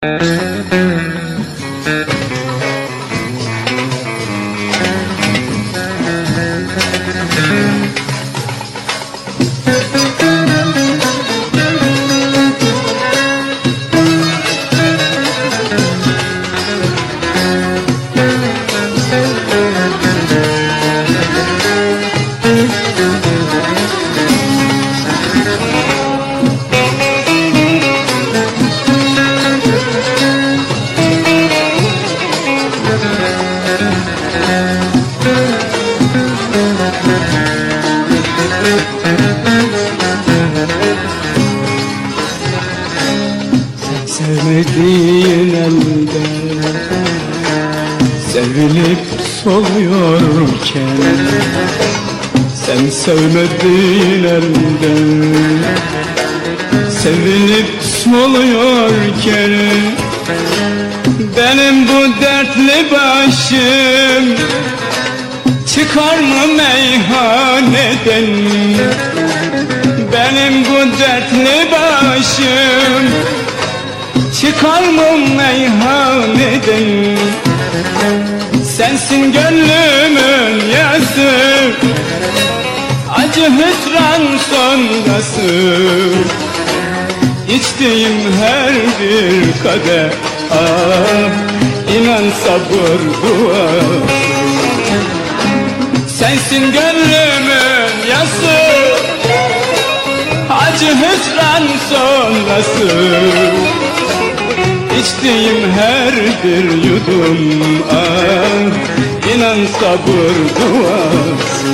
Uh-huh. Sevmediğin elde Sevilip soluyorken Sen sevmediğin elde Sevilip soluyorken Benim bu dertli başım Çıkar mı meyhaneden Benim bu dertli başım? Çıkar mı meyhaneden? Sensin gönlümün yası Acı hüsran sonrası. İçtiğim her bir kadeh. Ah inan sabır dua Hüsran sonrası. İçtiğim her bir yudum ah inan sabır duası